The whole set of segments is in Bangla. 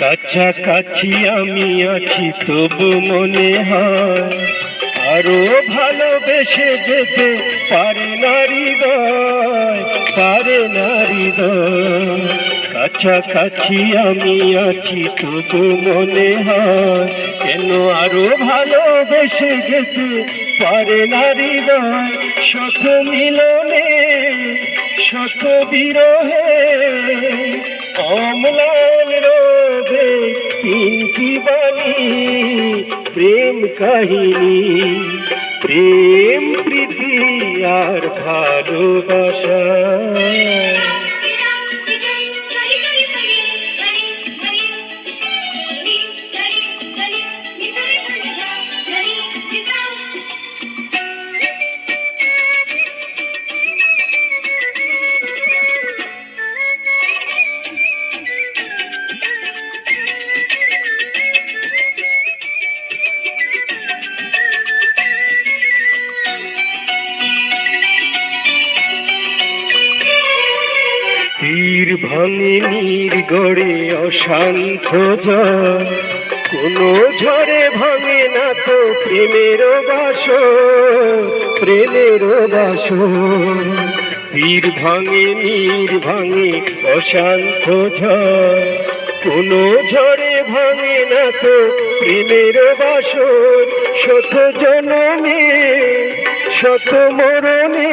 কাছাকাছি আমি আছি, তবু মনে হয় আরও ভালোবেসে যেতে পারে নারী পারে নারী কাছাকাছি আমি আছি, তবু মনে হয় কেন আরও ভালোবেসে যেতে পারে নারী শত মিলনে, শত বিরহে অম্লান রোদে তিনটি বাণী প্রেম কাহিনী প্রেম প্রীতি আর ভালোবাসা তীর ভাঙে নীর গড়ে অশান্ত কোনো ঝড়ে ভাঙে না তো প্রেমের বাস প্রেমের বাস তীর ভাঙে নীর ভাঙে, অশান্ত কোনো ঝড়ে ভাঙে না তো প্রেমের বাসর। শত জনমে, শত মরণে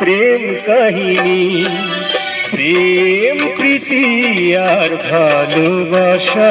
প্রেম কাহিনী প্রেম প্রীতি আর ভালোবাসা।